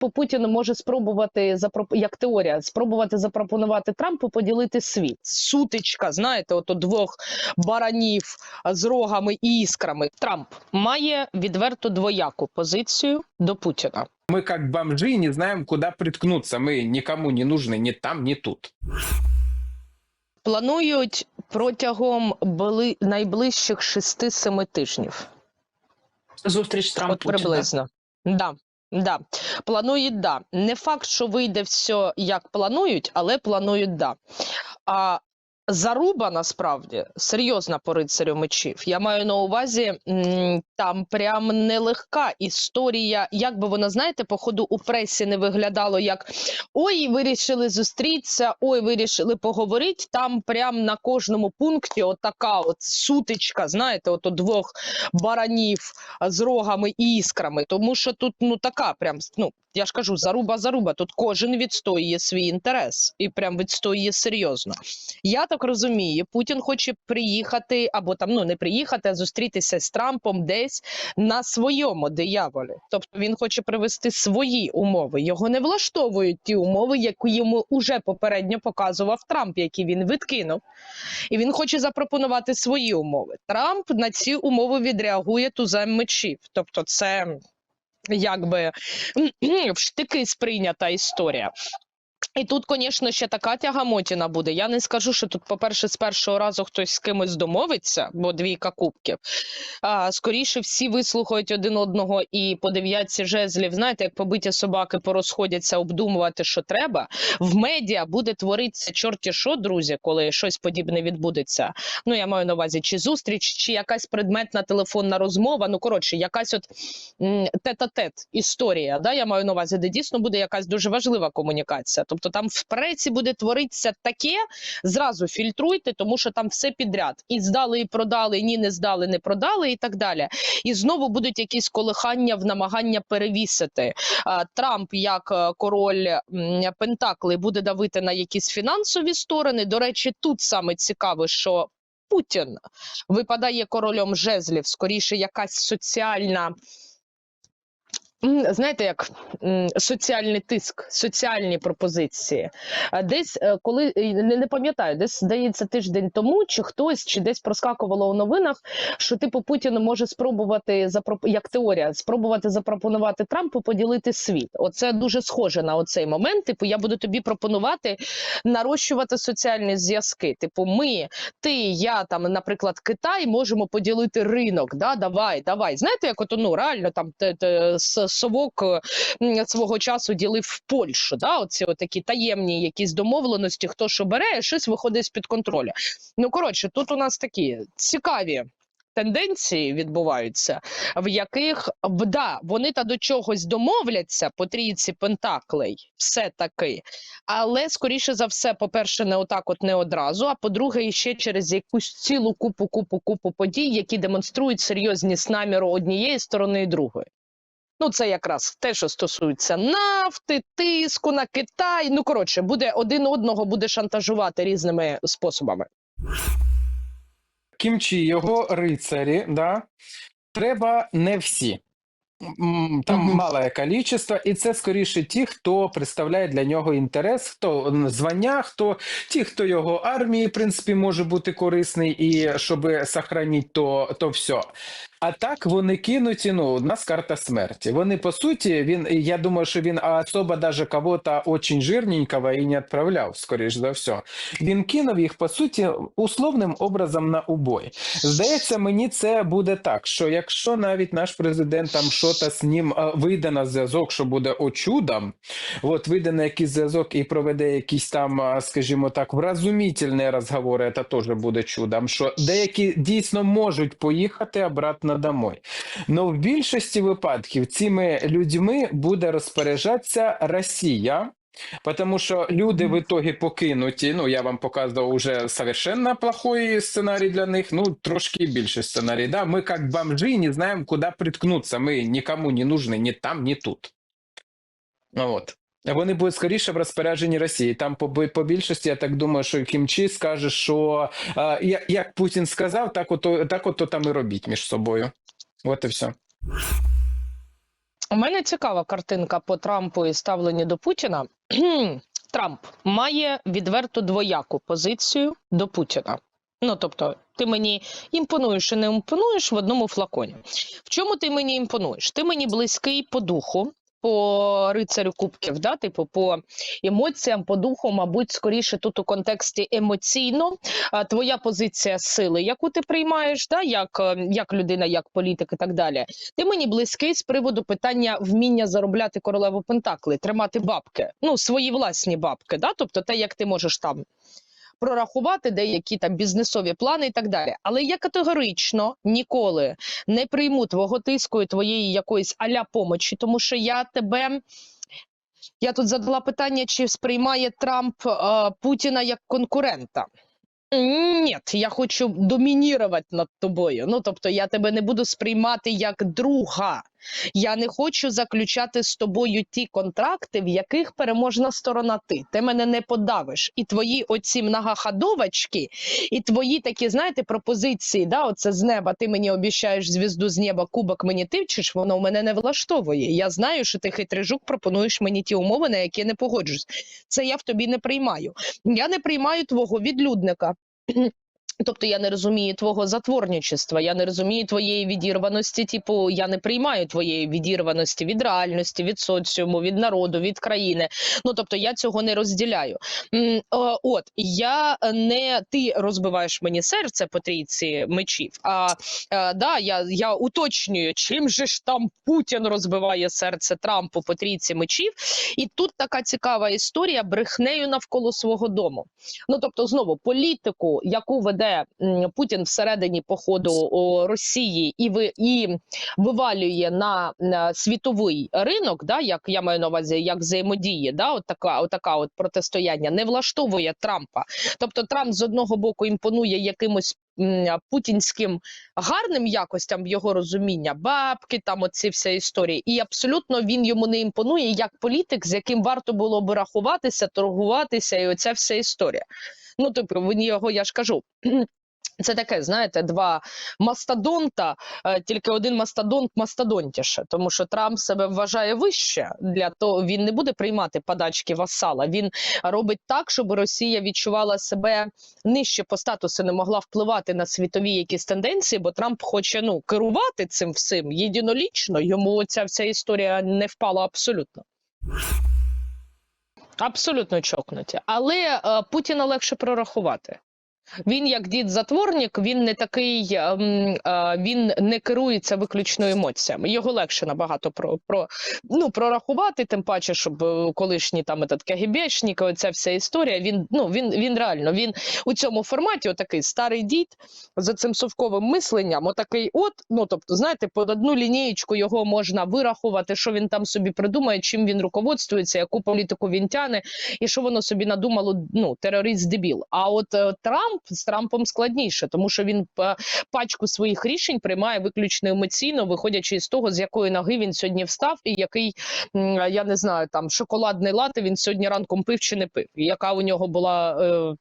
по Путіну може спробувати запро- як теорія, спробувати запропонувати Трампу поділити світ. Сутичка, знаєте, ото двох баранів а, з рогами і іскрами. Трамп має відверто двояку позицію до Путіна. Мы как бомжи не знаем, куда приткнуться. Мы никому не нужны ни там, ни тут. Планують протягом били- найближчих 6-7 тижнів. Зустріч Трамп От Путіна. приблизно. Да. Да. Планують, да. Не факт, що вийде все як планують, але планують, да. А заруба насправді серйозна по рицарю мечів. Я маю на увазі, там прям нелегка історія. Як би вона, знаєте, по ходу у пресі не виглядало як ой, вирішили зустрітися, ой, вирішили поговорити. Там прям на кожному пункті отака от сутичка, знаєте, от двох баранів з рогами і іскрами. Тому що тут ну така, прям ну я ж кажу, заруба заруба. Тут кожен відстоює свій інтерес і прям відстоює серйозно. Я так розумію, Путін хоче приїхати або там ну не приїхати, а зустрітися з Трампом десь на своєму дияволі. Тобто він хоче привести свої умови. Його не влаштовують ті умови, які йому уже попередньо показував Трамп, які він відкинув. І він хоче запропонувати свої умови. Трамп на ці умови відреагує тузем мечів. Тобто, це якби в штики сприйнята історія. І тут, звісно, ще така тягамотіна буде. Я не скажу, що тут, по-перше, з першого разу хтось з кимось домовиться, бо двійка кубків. А, скоріше всі вислухають один одного і по дев'ятці жезлів, знаєте, як побиті собаки порозходяться обдумувати, що треба. В медіа буде творитися чорті що, друзі, коли щось подібне відбудеться. Ну, я маю на увазі, чи зустріч, чи якась предметна телефонна розмова. Ну, коротше, якась от тет-а-тет історія. Да? Я маю на увазі, де дійсно буде якась дуже важлива комунікація. Тобто там в преці буде творитися таке, зразу фільтруйте, тому що там все підряд. І здали, і продали, ні, не здали, не продали, і так далі. І знову будуть якісь колихання в намагання перевісити. Трамп, як е, король Пентакли, буде давити на якісь фінансові сторони. До речі, тут саме цікаво, що. Путін випадає королем жезлів, скоріше якась соціальна Знаєте, як соціальний тиск, соціальні пропозиції. Десь е, коли е, не, не пам'ятаю, десь здається тиждень тому, чи хтось, чи десь проскакувало у новинах, що типу Путін може спробувати запро- як теорія, спробувати запропонувати Трампу поділити світ. Оце дуже схоже на оцей момент. Типу, я буду тобі пропонувати нарощувати соціальні зв'язки. Типу, ми, ти, я там, наприклад, Китай можемо поділити ринок. Да, давай, давай. Знаєте, як ото ну реально там те, те, совок е, свого часу ділив в Польщу. Да, оці такі таємні якісь домовленості, хто що бере, щось виходить з під контролю. Ну коротше, тут у нас такі цікаві. Тенденції відбуваються, в яких да, вони та до чогось домовляться по трійці пентаклей, все таки, але скоріше за все, по-перше, не отак, от не одразу. А по-друге, іще через якусь цілу купу, купу, купу подій, які демонструють серйозність наміру однієї сторони і другої. Ну, це якраз те, що стосується нафти, тиску на Китай. Ну коротше, буде один одного буде шантажувати різними способами. Кімчі, його рицарі, да, треба не всі. Там мале кількість, і це скоріше ті, хто представляє для нього інтерес, хто звання, хто ті, хто його армії, в принципі, може бути корисний, і щоб сохранити то, то все. А так вони кинуті. Ну, у нас карта смерті. Вони по суті, він я думаю, що він особо даже кого-то очень жирненького і не відправляв, скоріш за все. Він кинув їх по суті условним образом на убой. Здається, мені це буде так, що якщо навіть наш президент там щось з ним вийде на зв'язок, що буде о чудом, от вийде на якийсь зв'язок і проведе якісь там, скажімо так, вразумітельні розговори, це теж буде чудом. Що деякі дійсно можуть поїхати обратно домой. Но в більшості випадків цими людьми буде розпоряджатися Росія. Потому що люди в итоге покинуті. Ну, я вам показував уже совершенно плохой сценарій для них. Ну, трошки більше сценарій. Да? Ми, як бомжи, не знаємо, куди приткнутися. Ми нікому не нужны ні там, ні тут. Ну, От. Вони будуть скоріше в розпорядженні Росії. Там по, по більшості, я так думаю, що Кімчі скаже, що е, як, Путін сказав, так ото, так ото там і робіть між собою. От і все. У мене цікава картинка по Трампу і ставленню до Путіна. Трамп має відверто двояку позицію до Путіна. Ну тобто, ти мені імпонуєш і не імпонуєш в одному флаконі. В чому ти мені імпонуєш? Ти мені близький по духу, по рицарю кубків, да? типу по емоціям, по духу, мабуть, скоріше тут у контексті емоційно. Твоя позиція сили, яку ти приймаєш, да? як, е, як людина, як політик і так далі. Ти мені близький з приводу питання вміння заробляти королеву Пентакли, тримати бабки, ну свої власні бабки, да? тобто те, як ти можеш там прорахувати деякі там бізнесові плани і так далі. Але я категорично ніколи не прийму твого тиску і твоєї якоїсь аля помочі, тому що я тебе. Я тут задала питання, чи сприймає Трамп е, Путіна як конкурента. Ні, я хочу домінірувати над тобою. Ну тобто, я тебе не буду сприймати як друга. Я не хочу заключати з тобою ті контракти, в яких переможна сторона ти. Ти мене не подавиш. І твої оці многоходовочки, і твої такі, знаєте, пропозиції, да, оце з неба, ти мені обіцяєш звізду з неба, кубок мені тивчиш, воно в мене не влаштовує. Я знаю, що ти хитрий жук пропонуєш мені ті умови, на які не погоджуюсь. Це я в тобі не приймаю. Я не приймаю твого відлюдника. Тобто я не розумію твого затворничества, я не розумію твоєї відірваності. Типу, я не приймаю твоєї відірваності від реальності, від соціуму, від народу, від країни. Ну тобто я цього не розділяю. Е, От я не ти розбиваєш мені серце по трійці мечів. А е, да, я, я уточнюю, чим же ж там Путін розбиває серце Трампу по трійці мечів. І тут така цікава історія брехнею навколо свого дому. Ну тобто, знову політику, яку веде Путін всередині походу Росії, і ви і вивалює на, на світовий ринок, да, як я маю на увазі, як взаємодіє, да, от така, от така от протистояння, не влаштовує Трампа. Тобто Трамп з одного боку імпонує якимось. Путінським гарним якостям його розуміння, бабки, там оці вся історії, і абсолютно він йому не імпонує як політик, з яким варто було би рахуватися, торгуватися, і оця вся історія. Ну, типу, він його, я ж кажу. Це таке, знаєте, два мастодонта, е, тільки один мастодонт мастодонтіше, тому що Трамп себе вважає вище. Для того він не буде приймати подачки васала. Він робить так, щоб Росія відчувала себе нижче по статусу, не могла впливати на світові якісь тенденції, бо Трамп хоче ну керувати цим всім єдинолічно. Йому ця вся історія не впала абсолютно. Абсолютно чокнуті. Але е, Путіна легше прорахувати. Він як дід затворник, він не такий, ем, е, він не керується виключно емоціями. Його легше набагато про, про ну прорахувати, тим паче, щоб е, колишній там этот КГБшник, оця вся історія. Він ну він він реально він у цьому форматі, отакий старий дід за цим совковим мисленням, отакий, от ну тобто, знаєте, під одну лінієчку його можна вирахувати, що він там собі придумає, чим він руководствується, яку політику він тяне, і що воно собі надумало. Ну терорист дебіл. А от е, Трамп з Трампом складніше, тому що він е, пачку своїх рішень приймає виключно емоційно, виходячи із того, з якої ноги він сьогодні встав, і який я не знаю, там шоколадний лати він сьогодні ранком пив чи не пив, і яка у нього була. Е,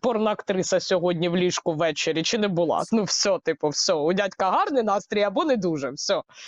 Порноактриса сьогодні в ліжку ввечері, чи не була? Ну все, типу, все. У дядька гарний настрій або не дуже. Все.